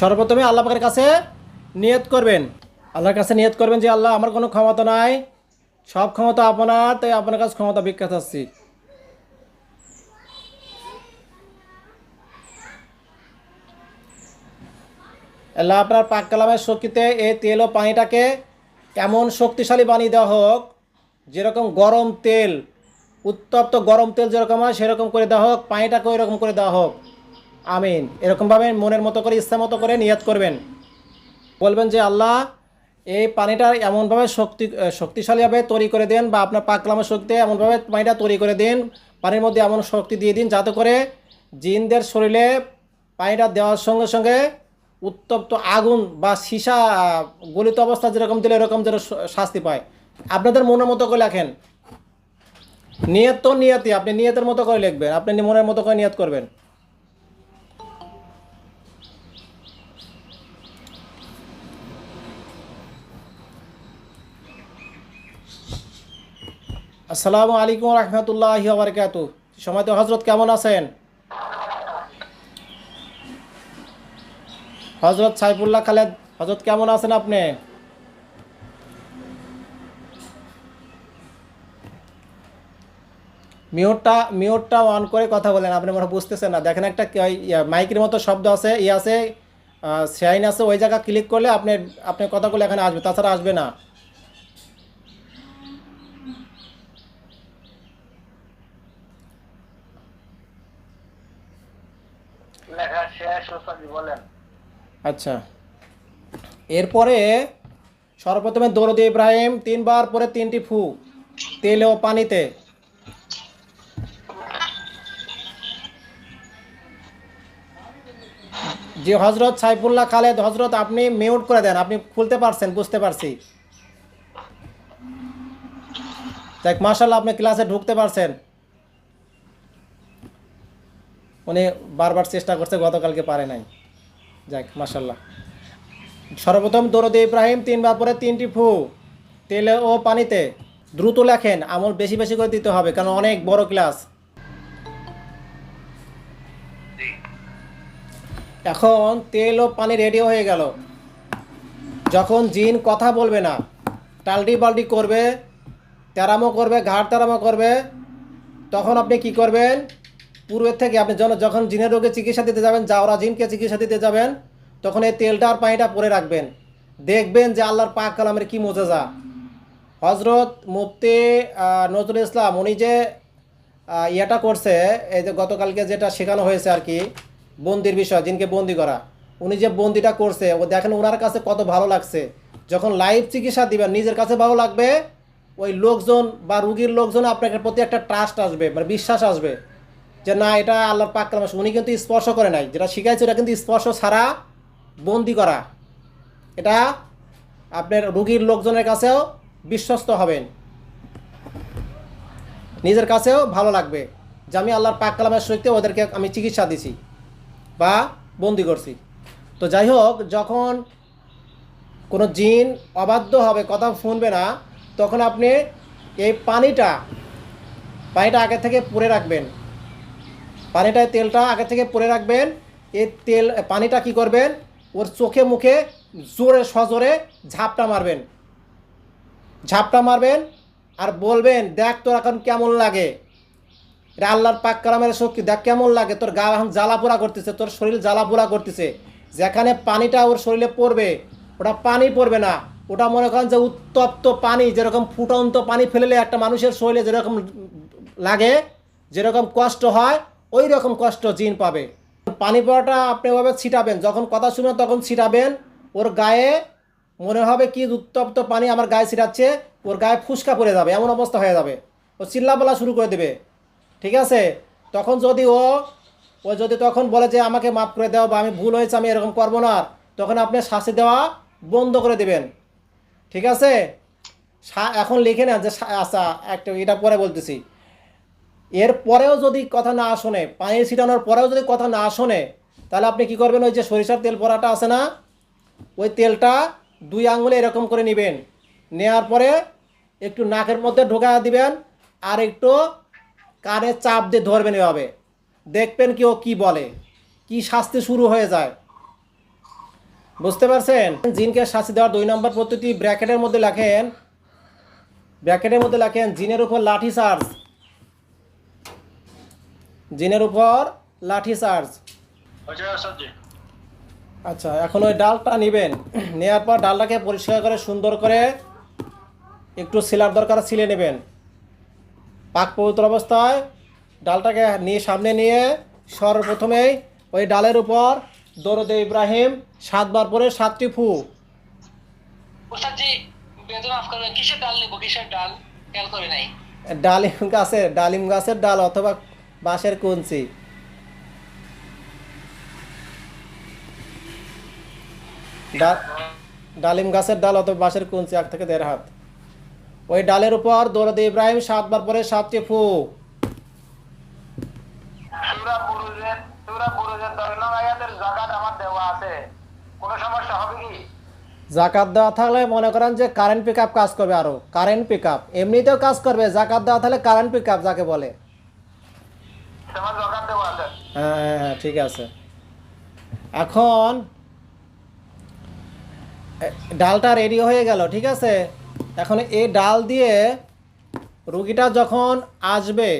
সর্বপ্রথমে আল্লাহ পাকের কাছে নিয়ত করবেন। আল্লাহর কাছে নিয়ত করবেন যে, আল্লাহ, আমার কোনো ক্ষমতা নাই। সব ক্ষমতা আপনার, তাই আপনার কাছে ক্ষমতা বিখ্যাত আসছি আল্লাহ আপনার পাক কালামের শক্তিতে এই তেল ও পানিটাকে এমন শক্তিশালী বানিয়ে দেওয়া হোক, যেরকম গরম তেল, উত্তপ্ত গরম তেল যেরকম হয় সেরকম করে দেওয়া হোক, পানিটাকে ওই রকম করে দেওয়া হোক। আমিন। এরকমভাবে মনের মতো করে, ইচ্ছা মতো করে নিয়াত করবেন। বলবেন যে, আল্লাহ, এই পানিটা এমনভাবে শক্তি শক্তিশালীভাবে তৈরি করে দেন বা আপনার পাকলামের শক্তি এমনভাবে পানিটা তৈরি করে দিন। পানির মধ্যে এমন শক্তি দিয়ে দিন যাতে করে জিনদের শরীরে পানিটা দেওয়ার সঙ্গে সঙ্গে উত্তপ্ত আগুন বা সীসা, গলিত অবস্থা যেরকম দিলে এরকম যেন শাস্তি পায়। আপনাদের মনের মতো করে লেখেন। নিয়ত তো নিয়তি আপনি নিয়তের মতো করে লিখবেন, আপনি মনের মতো করে নিয়ত করবেন। আসসালামু আলাইকুম রহমতুল্লাহ বারকাত সময় তো হজরত কেমন আছেন? হজরত সাইফুল্লাহ খালেদ হজরত কেমন আছেন আপনি? মিউটটা মিউটটা অন করে কথা বলেন আপনি মনে বুঝতেছেন না। দেখেন একটা ইয়া, মাইকের মতো শব্দ আছে ই আছে সাইন আছে ওই জায়গা ক্লিক করলে আপনি আপনার কথাগুলো এখানে আসবে তাছাড়া আসবে না লেখা শেষ ওস্তাদি বলেন আচ্ছা। এরপরে সর্বপ্রথমে দৌড়দে ইব্রাহিম, তিনবার পরে তিনটি ফু, তেলে ও পানিতে। জি হজরত সাইফুল্লাহ খালেদ হজরত আপনি মিউট করে দেন, আপনি খুলতে পারছেন, বুঝতে পারছি। দেখ মার্শাল্লাহ আপনি ক্লাসে ঢুকতে পারছেন। উনি বারবার চেষ্টা করছে, গতকালকে পারে নাই। যাক মাসাল্লাহ সর্বপ্রথম দরদে ইব্রাহিম, তিনবার পরে তিনটি ফু। তেলে ও পানিতে দ্রুত লেখেন, আমল বেশি বেশি করে দিতে হবে, কারণ অনেক বড় ক্লাস। এখন তেল ও পানি রেডি হয়ে গেল। যখন জিন কথা বলবে না টালডি বাল্টি করবে, তেরামো করবে ঘাট তেরামো করবে, তখন আপনি কি করবেন? পূর্বের থেকে আপনি যখন জিনের রোগে চিকিৎসা দিতে যাবেন জাওরা জিনকে চিকিৎসা দিতে যাবেন, তখন এই তেলটা আর পানিটা পরে রাখবেন। দেখবেন যে আল্লাহর পাক কালামের কি মোজেজা। হজরত মুফতি নজরুল ইসলাম, উনি যে ইয়েটা করছে, এই যে গতকালকে যেটা শেখানো হয়েছে আর কি, বন্দির বিষয়, জিনকে বন্দি করা। উনি যে বন্দিটা করছে, ও দেখেন ওনার কাছে কত ভালো লাগছে। যখন লাইভ চিকিৎসা দিবেন, নিজের কাছে ভালো লাগবে, ওই লোকজন বা রুগীর লোকজন আপনার প্রতি একটা ট্রাস্ট আসবে মানে বিশ্বাস আসবে। যে না, এটা আল্লাহর পাক কালাম উনি কিন্তু স্পর্শ করে নাই। যেটা শিখাইছে, ওটা কিন্তু স্পর্শ ছাড়া বন্দি করা। এটা আপনার রুগীর লোকজনের কাছেও বিশ্বস্ত হবেন। নিজের কাছেও ভালো লাগবে যে আমি আল্লাহর পাক কালামের সহিত ওদেরকে আমি চিকিৎসা দিছি বা বন্দি করছি। তো যাই হোক, যখন কোনো জিন অবাধ্য হবে, কথা শুনবে না, তখন আপনি এই পানিটা পানিটা আগে থেকে পুড়ে রাখবেন। পানিটায় তেলটা আগে থেকে পরে রাখবেন। এই তেল পানিটা কি করবেন? ওর চোখে মুখে জোরে সজোরে ঝাপটা মারবেন। ঝাপটা মারবেন আর বলবেন, দেখ তোর এখন কেমন লাগে। এটা আল্লাহর পাক কালামের শক্তি। দেখ কেমন লাগে। তোর গা এখন জ্বালা পোড়া করতেছে, তোর শরীর জ্বালা পোড়া করতেছে। যেখানে পানিটা ওর শরীরে পড়বে, ওটা পানি পড়বে না। ওটা মনে করেন যে উত্তপ্ত পানি, যেরকম ফুটন্ত পানি ফেললে একটা মানুষের শরীরে যেরকম লাগে, যেরকম কষ্ট হয় ওই রকম কষ্ট জিন পাবে। পানি পড়াটা আপনি ওভাবে ছিটাবেন। যখন কথা শুনবেন তখন ছিটাবেন। ওর গায়ে মনে হবে কি উত্তপ্ত পানি আমার গায়ে ছিটাচ্ছে, ওর গায়ে ফুসকা পড়ে যাবে, এমন অবস্থা হয়ে যাবে। ও চিল্লা বলা শুরু করে দেবে। ঠিক আছে? তখন যদি ও ও যদি তখন বলে যে আমাকে মাফ করে দেওয়া বা আমি ভুল হয়েছে, আমি এরকম করব না তখন আপনি শাস্তি দেওয়া বন্ধ করে দেবেন। ঠিক আছে? এখন লিখে নেন যে আচ্ছা একটা এটা পরে বলতেছি। এর পরেও যদি কথা না শোনে, পানি ছিটানোর পরেও যদি কথা না শোনে, তাহলে আপনি কি করবেন? ওই যে সরিষার তেল পরাটা আছে না, ওই তেলটা দুই আঙুলে এরকম করে নেবেন। নেওয়ার পরে একটু নাকের মধ্যে ঢোকা দিবেন আর একটু কানে চাপ দিয়ে ধরবেন এভাবে। দেখবেন কি ও কী বলে, কি শাস্তি শুরু হয়ে যায়। বুঝতে পারছেন? জিনকে শাস্তি দেওয়ার দুই নম্বর পদ্ধতি ব্র্যাকেটের মধ্যে লেখেন, ব্র্যাকেটের মধ্যে লেখেন, জিনের উপর লাঠি চার্জ। জিনের উপর লাঠি চার্জ। আচ্ছা এখন ওই ডালটা নেবেন। নেওয়ার পর ডালটাকে পরিষ্কার করে সুন্দর করে একটু সিলার দরকার ছিলে নেবেন। পাক পবিত্র অবস্থায় ডালটাকে নিয়ে সামনে নিয়ে সর্বপ্রথমেই ওই ডালের উপর দরদে ইব্রাহিম সাতবার পরে সাতটি ফু। ডাল ডালিম গাছের ডালিম গাছের ডাল অথবা বাঁশের কঞ্চি। ডালিম গাছের ডাল অথবা বাঁশের কঞ্চি এক থেকে দেড় হাত। ওই ডালের উপর দৌড়দে ইব্রাহিম সাতবার পরে সাতটি ফু। জাকাত দেওয়া থাকলে মনে করেন যে কারেন্ট পিক কাজ করবে আরও। কারেন্ট পিক এমনিতেও কাজ করবে। জাকাত দেওয়া থাকলে কারেন্ট পিক যাকে বলে তোমার জাকাত দেওয়া আছে হ্যাঁ হ্যাঁ হ্যাঁ ঠিক আছে। এখন ডালটা রেডি হয়ে গেল, ঠিক আছে? এখন এই ডাল দিয়ে রুগীটা যখন আসবে,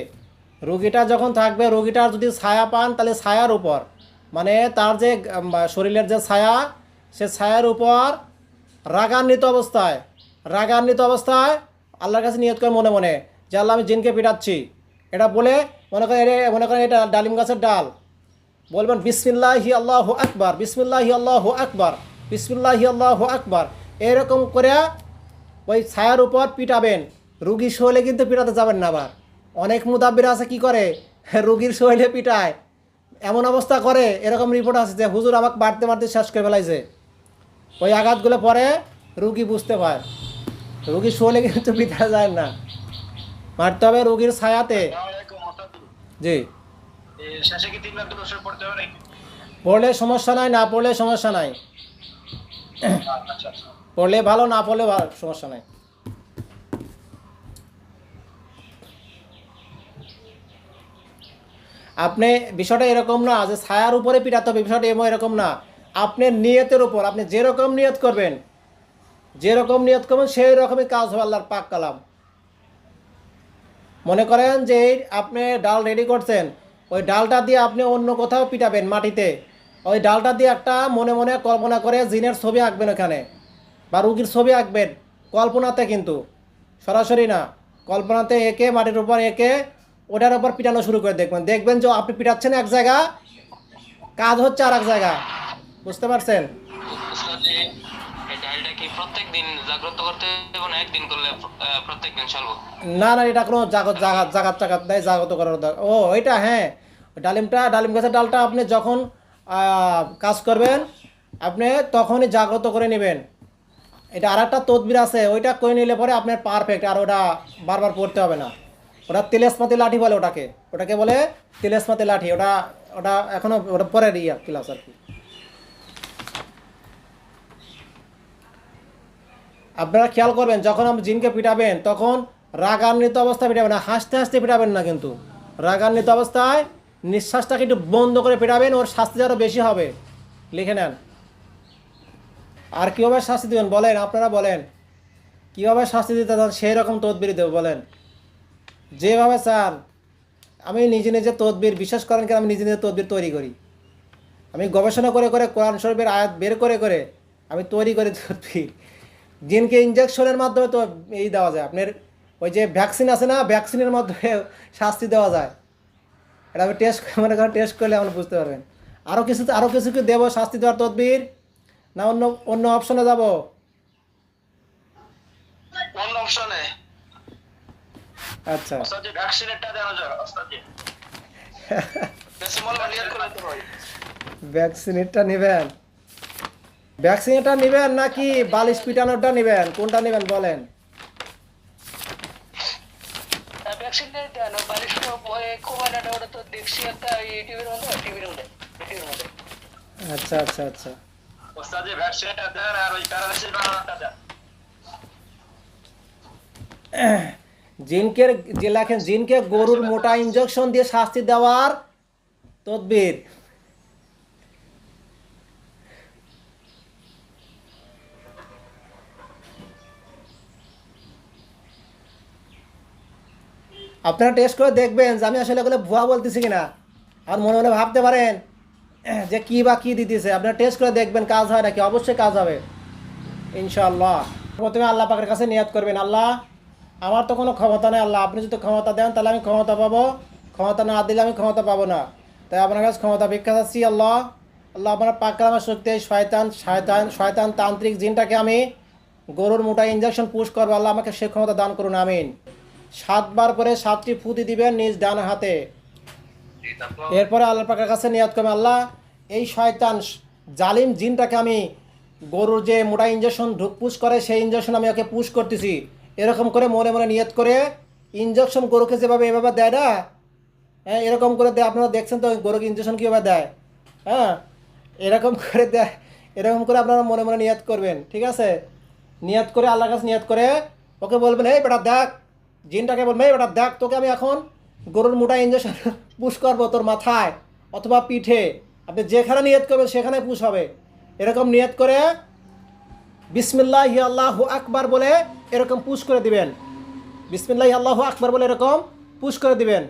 রুগীটা যখন থাকবে, রুগীটার যদি ছায়া পান, তাহলে ছায়ার উপর। মানে তার যে শরীরের যে ছায়া, সে ছায়ার উপর রাগান্বিত অবস্থায় রাগান্বিত অবস্থায় আল্লাহর কাছে নিয়ত করে মনে মনে, যে আল্লাহ আমি জিনকে পিটাচ্ছি। এটা বলে মনে করেন মনে করেন এটা ডালিম গাছের ডাল। বলবেন, বিসমিল্লাহি আল্লাহ আকবার, বিসমিল্লাহি আল্লাহ আকবার, বিসমিল্লাহি আল্লাহ আকবার। এরকম করে ওই ছায়ার উপর পিটাবেন। রুগী শৈলে কিন্তু পিটাতে যাবেন না আবার। অনেক মুদাব্বির আছে কি করে? রুগীর শৈলে পিটায়। এমন অবস্থা করে, এরকম রিপোর্ট আছে যে, হুজুর আমাকে বাড়তে বাড়তে শেষ করে ফেলাইছে। ওই আঘাতগুলো পরে রুগী বুঝতে পায়। রুগী শৈলে কিন্তু পিটা যায় না। মারতে হবে রুগীর ছায়াতে। জি। শেষে কি তিন লাখ দোষে পড়তে হবে নাকি? পড়লে সমস্যা নাই না পড়লে সমস্যা নাই। আচ্ছা আচ্ছা। পড়লে ভালো না পড়লে ভালো সমস্যা নাই। আপনি বিষয়টা এরকম না যে ছায়ার উপরে পিটাতে হবে বিষয়টা এমন এরকম না। আপনার নিয়তের উপর আপনি যেরকম নিয়ত করবেন যেরকম নিয়ত করবেন সেই রকমই কাজ হবে আল্লাহর পাক কালাম। মনে করেন যে আপনি ডাল রেডি করছেন, ওই ডালটা দিয়ে আপনি অন্য কোথাও পিটাবেন মাটিতে। ওই ডালটা দিয়ে একটা মনে মনে কল্পনা করে জিনের ছবি আঁকবেন ওখানে বা রুগীর ছবি আঁকবেন, কল্পনাতে কিন্তু। সরাসরি না, কল্পনাতে এঁকে মাটির উপর এঁকে ওটার উপর পিটানো শুরু করে দেখবেন। দেখবেন যে আপনি পিটাচ্ছেন এক জায়গা, কাজ হচ্ছে আর এক জায়গা। বুঝতে পারছেন? কি প্রত্যেক দিন জাগ্রত করতে না একদিন করলে প্রত্যেক দিন চলবো? না না, এটা কোনো জাগত জাগাত জাগাত জাগাত দেয় জাগত করার ও, এটা হ্যাঁ ডালিমটা, ডালিম গাছের ডালটা আপনি যখন কাজ করবেন, আপনি তখনই জাগ্রত করে নেবেন। এটা আর একটা তদবির আছে, ওইটা করে নিলে পরে আপনার পারফেক্ট আর ওটা বারবার পড়তে হবে না। ওটা তেলেসমাতি লাঠি বলে ওটাকে। ওটাকে বলে তেলেসমাতি লাঠি, ওটা ওটা এখনও, ওটা পরের ইয়া ক্লাস আর কি। আপনারা খেয়াল করবেন, যখন আপনি জিনকে পিটাবেন, তখন রাগান্বিত অবস্থায় পিটাবেন না, হাসতে হাসতে পিটাবেন না কিন্তু। রাগান্বিত অবস্থায় নিঃশ্বাসটাকে একটু বন্ধ করে পিটাবেন, ওর শাস্তি আরও বেশি হবে। লিখে নেন। আর কীভাবে শাস্তি দেবেন? বলেন, আপনারা বলেন। কীভাবে শাস্তি দিতে চান সেই রকম তদবির দেব, বলেন। যেভাবে চান আমি নিজে নিজে তদবির, বিশ্বাস করেন কি আমি নিজে নিজে তদবির তৈরি করি। আমি গবেষণা করে করে কোরআন শরীফের আয়াত বের করে করে আমি তৈরি করি তদবির। জিনকে ইঞ্জেকশনের মাধ্যমে তো এই দেওয়া যায়। আপনার ওই যে ভ্যাকসিন আছে না ভ্যাকসিনের মাধ্যমে শাস্তি দেওয়া যায়। এটা আমি টেস্ট মনে করেন টেস্ট করলে আপনি বুঝতে পারবেন। আরও কিছু আরও কিছু কি দেবো শাস্তি দেওয়ার তদবির? না অন্য অন্য অপশনে যাব? অন্য অপশনে আচ্ছা। ভ্যাকসিনেরটা দেওয়া যায় নেবেন। ভ্যাকসিনেরটা নেবেন নাকি বালিশ পিটানোরটা নেবেন? কোনটা নেবেন বলেন? আচ্ছা আচ্ছা আচ্ছা। ওস্তাদজি ভ্যাকসিনেরটা দেন আর ওই প্যারালাইসিস বানানোটা দেন। জিনকে যে লেখেন জিনকে গরুর মোটা ইঞ্জেকশন দিয়ে শাস্তি দেওয়ার তদবির। আপনারা টেস্ট করে দেখবেন যে আমি আসলে এগুলো ভুয়া বলতেছি কিনা। আর মনে মনে ভাবতে পারেন, যে কি বা কি দিতেছে। আপনারা টেস্ট করে দেখবেন কাজ হয় নাকি? অবশ্যই কাজ হবে। ইনশাআল্লাহ। প্রথমে আল্লাহ পাকের কাছে নিয়াত করবেন, আল্লাহ, আমার তো কোনো ক্ষমতা নেই, আল্লাহ, আপনি যদি ক্ষমতা দেন, তাহলে আমি ক্ষমতা পাবো। ক্ষমতা না দিলে আমি ক্ষমতা পাবো না। তাই আপনার কাছে ক্ষমতা ভিক্ষা চাচ্ছি, আল্লাহ। আল্লাহ, আপনার পাক কালামের শক্তি, শয়তান শয়তান শয়তান তান্ত্রিক জিনটাকে আমি গরুর মোটা ইঞ্জেকশন পুশ করব। আল্লাহ আমাকে সে ক্ষমতা দান করুন, আমিন। সাতবার করে সাতটি ফুটি দিবেন নিজ ডান হাতে। এরপরে আল্লাহ পাকের কাছে নিয়াত করবে, আল্লাহ, এই শয়তান জালিম জিনটাকে আমি গরুর যে মোটা ইঞ্জেকশন ঢুক পুশ করে, সেই ইঞ্জেকশন আমি ওকে পুশ করতেছি। এরকম করে মনে মনে নিয়ত করে ইঞ্জেকশন গরুকে যেভাবে এভাবে দেয় না হ্যাঁ এরকম করে দেয়। আপনারা দেখছেন তো গরুকে ইঞ্জেকশন কীভাবে দেয় হ্যাঁ? এরকম করে দেয়, এরকম করে আপনারা মনে মনে নিয়ত করবেন, ঠিক আছে? নিয়ত করে আল্লাহর কাছে নিয়ত করে ওকে বলবেন, এই বেটা দেখ জিনটাকে বলবে বেটা, দেখ, তোকে আমি এখন গরুর মোটা ইঞ্জেকশন পুশ করব তোর মাথায় অথবা পিঠে। আপনি যেখানে নিয়ত করবেন, সেখানে পুশ হবে। এরকম নিয়ত করে বিসমিল্লাহ আল্লাহ আকবার বলে এরকম পুশ করে দিবেন। বিসমিল্লাহ আল্লাহ আকবার বলে এরকম পুশ করে দিবেন।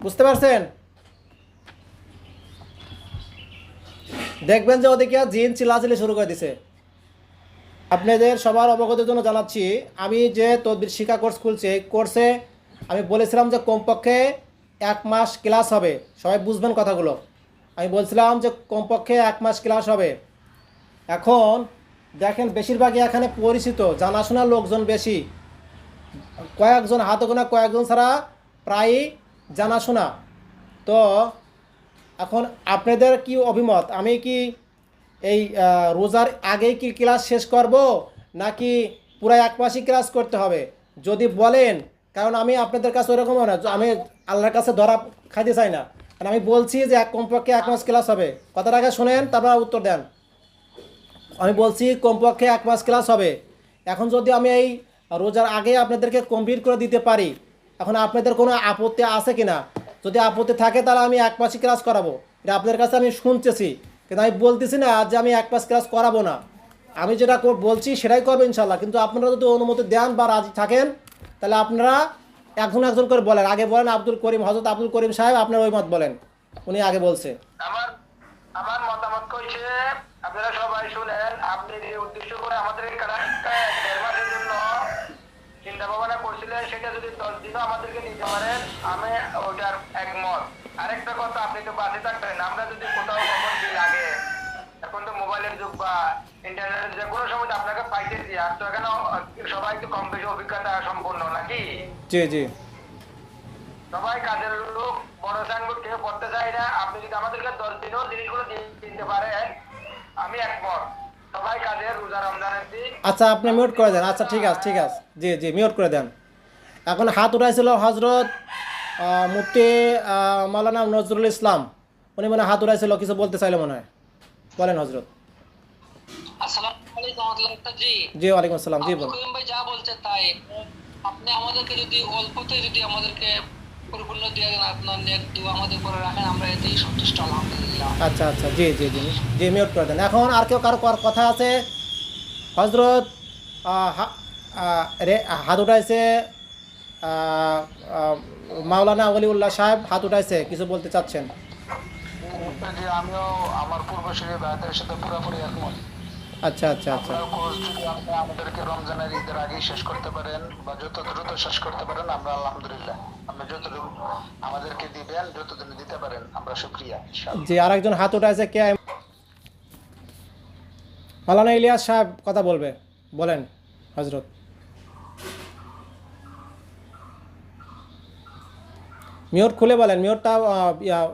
বুঝতে পারছেন? দেখবেন যে ওদিকে জিন চিল্লাচিল্লি শুরু করে দিছে। আপনাদের সবার অবগতির জন্য জানাচ্ছি, আমি যে তদবির শিক্ষা কোর্স খুলছি, এই কোর্সে আমি বলেছিলাম যে কমপক্ষে এক মাস ক্লাস হবে। সবাই বুঝবেন কথাগুলো। আমি বলছিলাম যে কমপক্ষে এক মাস ক্লাস হবে। এখন দেখেন বেশিরভাগই এখানে পরিচিত জানাশোনা লোকজন বেশি। কয়েকজন হাতে গোনা কয়েকজন ছাড়া প্রায়ই জানাশোনা। তো এখন আপনাদের কি অভিমত? আমি কি এই রোজার আগেই কি ক্লাস শেষ করব, নাকি পুরো এক মাসই ক্লাস করতে হবে? যদি বলেন, কারণ আমি আপনাদের কাছে ওরকম না, আমি আল্লাহর কাছে ধরা খাইতে চাই না। কারণ আমি বলছি যে এক কমপক্ষে এক মাস ক্লাস হবে। কথাটা আগে শোনেন, তারপর উত্তর দেন। আমি বলছি, কমপক্ষে এক মাস ক্লাস হবে। এখন যদি আমি এই রোজার আগে আপনাদেরকে কমপ্লিট করে দিতে পারি, এখন আপনাদের কোনো আপত্তি আছে কি না যদি আপত্তি থাকে, তাহলে আমি এক মাসই ক্লাস করাবো। এটা আপনাদের কাছে আমি শুনতেছি। কিন্তু আমি বলতেছি না যে আমি এক মাস ক্লাস করাবো না। আমি যেটা বলছি সেটাই করব ইনশাল্লাহ কিন্তু আপনারা যদি অনুমতি দেন বা রাজি থাকেন, তাহলে আপনারা একজন একজন করে বলেন। আগে বলেন আব্দুল করিম হজরত আব্দুল করিম সাহেব আপনার ওই মত বলেন। উনি আগে বলছে। আমরা যদি কোথাও খবর দিই লাগে এখন তো মোবাইলের যুগ বা যে কোনো সময় আপনাকে পাইতেছি। আর তো এখানে সবাই তো কম বেশি অভিজ্ঞতা সম্পূর্ণ নাকি? জি জি। সবাই কাজের লোক বড় সাইনবোর্ড কেউ করতে চাই না। আপনি যদি আমাদেরকে দশ দিনও জিনিসগুলো দিতে পারেন আমি একমত। সবাই কাজের রোজা রমজানের দিন আচ্ছা আপনি মিউট করে দেন। আচ্ছা ঠিক আছে ঠিক আছে। জি জি মিউট করে দেন। এখন হাত উঠাইছিল হজরত মুফতি আহ, মাওলানা নজরুল ইসলাম। উনি মানে হাত উঠাইছিল কিছু বলতে চাইলে মনে হয়। বলেন হজরত জি। ওয়ালাইকুম আসসালাম জি বলুন। ভাই যা বলছে তাই। আপনি আমাদেরকে যদি অল্পতে যদি আমাদেরকে পরিপূর্ণ দিয়ে দেন আপনার নেট দু আমাদের করে রাখেন আমরা এতেই সন্তুষ্ট আলহামদুলিল্লাহ। আচ্ছা আচ্ছা জি জি জি জি মিউট করে দেন এখন আর কেউ কারও কথা আছে? হজরত হাত উঠাইছে মাওলানা অলিউল্লাহ সাহেব হাত উঠাইছে কিছু বলতে চাচ্ছেন? আমিও আমার পূর্বশরী ভাইদের সাথে পুরোপুরি একমত। আচ্ছা আচ্ছা আচ্ছা। কোর্স যদি আপনি আমাদেরকে রমজানের ঈদের আগেই শেষ করতে পারেন বা যত দ্রুত শেষ করতে পারেন আমরা আলহামদুলিল্লাহ। আপনি যতটুকু আমাদেরকে দিবেন যতদিন দিতে পারেন আমরা শুক্রিয়া। জি আরেকজন হাত উঠাইছে কে মালানা ইলিয়াস সাহেব কথা বলবে। বলেন হজরত মিউট খুলে বলেন মিউটটা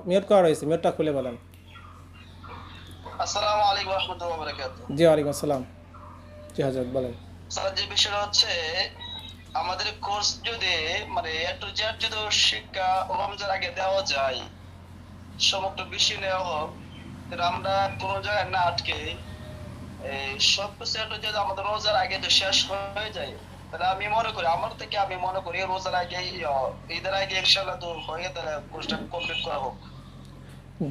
মিউট করা রয়েছে মিউটটা খুলে বলেন। আসসালামু আলাইকুম রহমতুল্লাহ বারাকাত জি ওয়ালাইকুম আসসালাম। জি হজরত বলেন। স্যার যে বিষয়টা হচ্ছে আমাদের কোর্স যদি মানে এ টু জেড যদি শিক্ষা রমজান আগে দেওয়া যায় সমগ্র বিশ্বে নেওয়া হোক তাহলে আমরা কোনো জায়গায় না আটকে এই সব কিছু এ টু আমাদের রোজার আগে তো শেষ হয়ে যায় তাহলে আমি মনে করি আমার থেকে আমি মনে করি রোজার আগে ঈদের আগে ইনশাল্লাহ তো হয়ে তাহলে কোর্সটা কমপ্লিট করা হোক।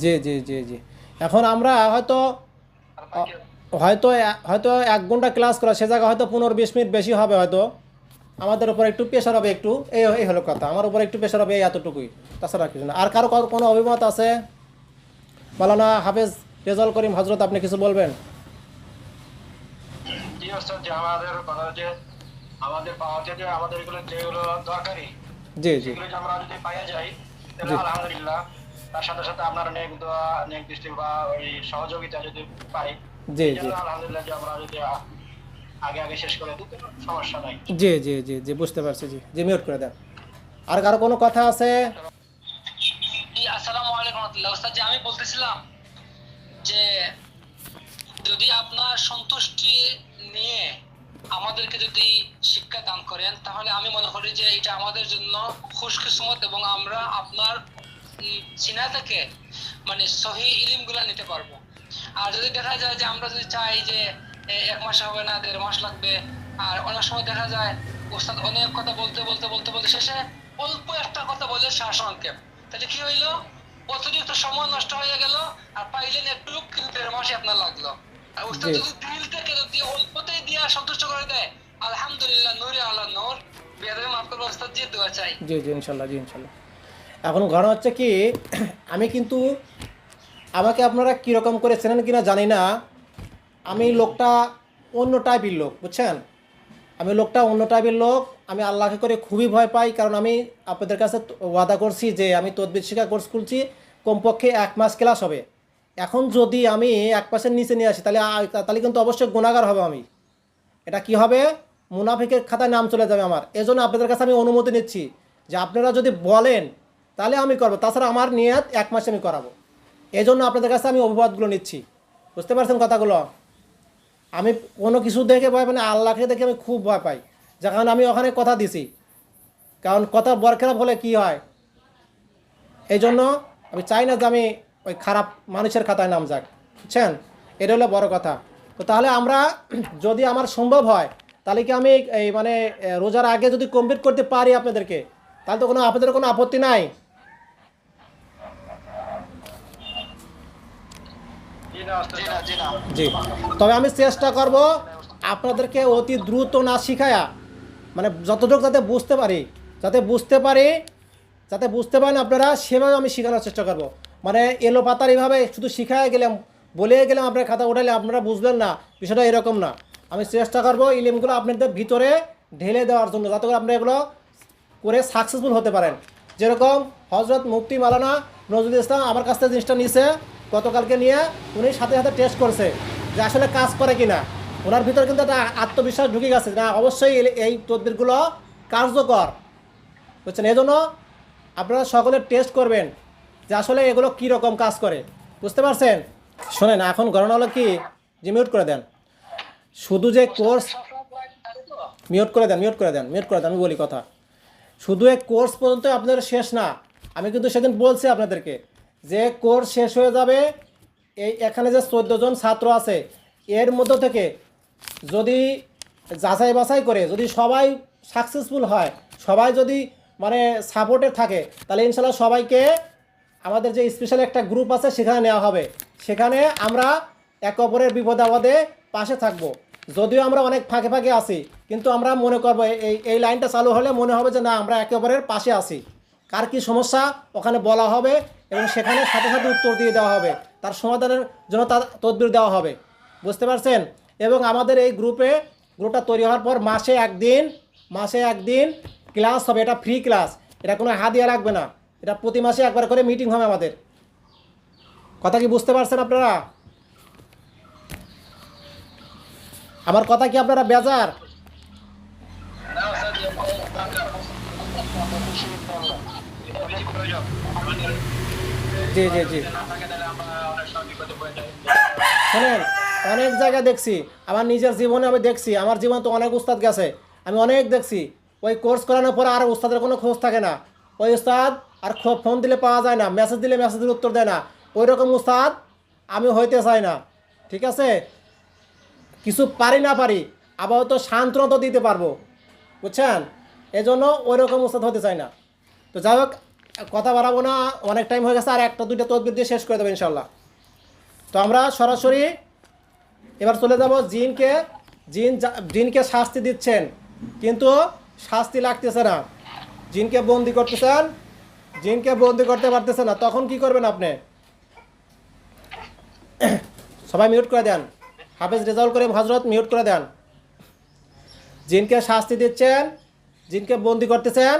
জি জি জি জি। এখন আমরা হয়তো হয়তো হয়তো এক ঘণ্টা ক্লাস করা সে জায়গায় হয়তো পনেরো বিশ মিনিট বেশি হবে হয়তো। আমাদের উপর একটু প্রেশার হবে একটু এই এই হলো কথা। আমার উপর একটু প্রেশার হবে এই এতটুকুই। তাছাড়া কিছু না। আর কারও কোনো অভিমত আছে? মালানা হাফেজ রেজাল করিম হজরত আপনি কিছু বলবেন? জি আমাদের যে আমাদের পাওয়া যে আমাদের এগুলো যেগুলো দরকারি জি জি। আমরা যদি পাইয়া যাই আলহামদুলিল্লাহ। তার সাথে সাথে আপনার নেক দোয়া নেক দৃষ্টি বা ওই সহযোগিতা যদি পাই জি জি। আলহামদুলিল্লাহ যে আমরা যদি আগে আগে শেষ করে কোনো সমস্যা নাই। জি জি জি জি বুঝতে পারছি জি জি মিউট করে দেন। আর কারও কোনো কথা আছে? আসসালামু আলাইকুম রহমতুল্লাহ। ওস্তাদ যে আমি বলতেছিলাম যে যদি আপনার সন্তুষ্টি নিয়ে আমাদেরকে যদি শিক্ষা দান করেন তাহলে আমি মনে করি যে এটা আমাদের জন্য খুশকিসমত এবং আমরা আপনার সিনা থেকে মানে সহি ইলিমগুলা নিতে পারব। আর যদি দেখা যায় যে আমরা যদি চাই যে এক মাস হবে না দেড় মাস লাগবে আর অনেক সময় দেখা যায় ওস্তাদ অনেক কথা বলতে বলতে বলতে বলতে শেষে অল্প একটা কথা বলে সারসংক্ষেপ তাহলে কি হইল? অতিরিক্ত সময় নষ্ট হয়ে গেল আর পাইলেন একটু কিন্তু দেড় মাসে আপনার লাগল। আর ওস্তাদ যদি দিল থেকে যদি অল্পতেই দিয়া সন্তুষ্ট করে দেয় আলহামদুলিল্লাহ নূরে আল্লাহ নূর। বেয়াদবি মাফ করব ওস্তাদ জি দোয়া চাই। জি জি ইনশাল্লাহ জি ইনশাল্লাহ। এখন ঘটনা হচ্ছে কি, আমি কিন্তু, আমাকে আপনারা কীরকম করে চেনেন কিনা জানি না। আমি লোকটা অন্য টাইপের লোক, বুঝছেন? আমি লোকটা অন্য টাইপের লোক, আমি আল্লাহকে করে খুবই ভয় পাই, কারণ আমি আপনাদের কাছে ওয়াদা করছি যে আমি তদ্বির শিক্ষা কোর্স খুলছি, কমপক্ষে এক মাস ক্লাস হবে। এখন যদি আমি এক মাসের নিচে নিয়ে আসি, তাহলে তাহলে কিন্তু অবশ্যই গুণাগার হবে আমি। এটা কি হবে? মুনাফিকের খাতায় নাম চলে যাবে আমার। এজন্য আপনাদের কাছে আমি অনুমতি নিচ্ছি যে আপনারা যদি বলেন তাহলে আমি করব। তাছাড়া আমার নিয়ত এক মাসে আমি করাবো। এই জন্য আপনাদের কাছে আমি অভিবাদগুলো নিচ্ছি। বুঝতে পারছেন কথাগুলো? আমি কোনো কিছু দেখে ভয় মানে আল্লাহকে দেখে আমি খুব ভয় পাই। যার কারণে আমি ওখানে কথা দিছি। কারণ কথা বরখেলাপ হলে কি হয়? এই জন্য আমি চাই না যে আমি ওই খারাপ মানুষের খাতায় নাম যাক। বুঝছেন? এটা হলো বড় কথা। তো তাহলে আমরা যদি আমার সম্ভব হয়, তাহলে কি আমি এই মানে রোজার আগে যদি কমপ্লিট করতে পারি আপনাদেরকে, তাহলে তো কোনো, আপনাদের কোনো আপত্তি নাই। জি। তবে আমি চেষ্টা করব আপনাদেরকে অতি দ্রুত না শিখায়া মানে যতটুকু যাতে বুঝতে পারি, যাতে বুঝতে পারি, যাতে বুঝতে পারেন আপনারা, সেভাবে আমি শেখানোর চেষ্টা করব। মানে এলো পাতার এইভাবে শুধু শিখায় গেলাম বলে গেলাম, আপনার খাতা উঠালে আপনারা বুঝবেন না, বিষয়টা এরকম না। আমি চেষ্টা করব ইলিমগুলো আপনাদের ভিতরে ঢেলে দেওয়ার জন্য, যাতে করে আপনারা এগুলো করে সাকসেসফুল হতে পারেন। যেরকম হজরত মুফতি মালানা নজরুল ইসলাম আমার কাছ থেকে জিনিসটা নিছে গতকালকে নিয়ে উনি সাথে সাথে টেস্ট করছে যে আসলে কাজ করে কিনা। ওনার ভিতরে কিন্তু একটা আত্মবিশ্বাস ঢুকে গেছে না, অবশ্যই এই- তদবিরগুলো কার্যকর। বুঝছেন? এই জন্য আপনারা সকলে টেস্ট করবেন যে আসলে এগুলো কী রকম কাজ করে। বুঝতে পারছেন? শোনেন, এখন ঘটনা হলো কি? যে মিউট করে দেন। শুধু যে কোর্স মিউট করে দেন মিউট করে দেন মিউট করে দেন, আমি বলি কথা। শুধু এক কোর্স পর্যন্ত আপনাদের শেষ না, আমি কিন্তু সেদিন বলছি আপনাদেরকে যে কোর্স শেষ হয়ে যাবে, এই এখানে যে চোদ্দ জন ছাত্র আছে, এর মধ্য থেকে যদি যাচাই বাছাই করে, যদি সবাই সাকসেসফুল হয়, সবাই যদি মানে সাপোর্টে থাকে, তাহলে ইনশাল্লাহ সবাইকে আমাদের যে স্পেশাল একটা গ্রুপ আছে, সেখানে নেওয়া হবে। সেখানে আমরা একে অপরের বিপদ আপদে পাশে থাকব। যদিও আমরা অনেক ফাঁকে ফাঁকে আছি, কিন্তু আমরা মনে করব, এই এই লাইনটা চালু হলে মনে হবে যে না, আমরা একে অপরের পাশে আছি। কার কী সমস্যা, ওখানে বলা হবে এবং সেখানে সাথে সাথে উত্তর দিয়ে দেওয়া হবে। তার সমাধানের জন্য তার তদবির দেওয়া হবে। বুঝতে পারছেন? এবং আমাদের এই গ্রুপে গ্রুপটা তৈরি হওয়ার পর মাসে একদিন মাসে একদিন ক্লাস হবে। এটা ফ্রি ক্লাস এটা কোনো হাদিয়া লাগবে না। এটা প্রতি মাসে একবার করে মিটিং হবে আমাদের। কথা কি বুঝতে পারছেন আপনারা? আমার কথা কি আপনারা বেজার না ওস্তাদ এটা বেশি প্রয়োজন আমাদের জি জি জি। শোনেন, অনেক জায়গায় দেখছি, আমার নিজের জীবনে আমি দেখছি, আমার জীবনে তো অনেক উস্তাদ গেছে, আমি অনেক দেখছি, ওই কোর্স করানোর পর আর উস্তাদের কোনো খোঁজ থাকে না। ওই উস্তাদ আর ফোন দিলে পাওয়া যায় না মেসেজ দিলে মেসেজের উত্তর দেয় না ওই রকম উস্তাদ আমি হইতে চাই না, ঠিক আছে? কিছু পারি না পারি আবার তো সান্ত্বনা তো দিতে পারব, বুঝছেন? এজন্য ওই রকম উস্তাদ হতে চাই না। তো যাই হোক কথা বাড়াবো না, অনেক টাইম হয়ে গেছে, আর একটা, দুইটা তদবির দিয়ে শেষ করে দেবো ইনশাল্লাহ তো আমরা সরাসরি এবার চলে যাব জিনকে, জিন জিনকে শাস্তি দিচ্ছেন, কিন্তু শাস্তি লাগতেছে না। জিনকে বন্দি করতেছেন, জিনকে বন্দি করতে পারতেছে না। তখন কি করবেন আপনি? সবাই মিউট করে দেন। হাফেজ রেজাউল করিম হজরত মিউট করে দেন। জিনকে শাস্তি দিচ্ছেন, জিনকে বন্দি করতেছেন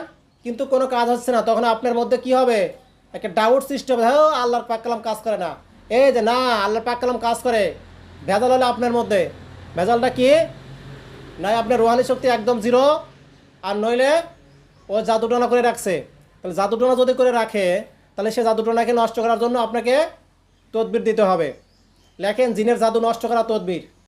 কিন্তু কোনো কাজ হচ্ছে না। তখন আপনার মধ্যে কি হবে? একটা ডাউট সৃষ্টি হবে। হ্যাঁ আল্লাহর পাক কালাম কাজ করে না। এই যে না, আল্লাহর পাক কালাম কাজ করে। ভেজাল হলো আপনার মধ্যে। ভেজালটা কি? নয় আপনার রোহানি শক্তি একদম জিরো আর নইলে ও জাদুটনা করে রাখছে। তাহলে জাদুটনা যদি করে রাখে, তাহলে সে জাদুটনাকে নষ্ট করার জন্য আপনাকে তদবির দিতে হবে। লেখেন, জিনের জাদু নষ্ট করা তদবির।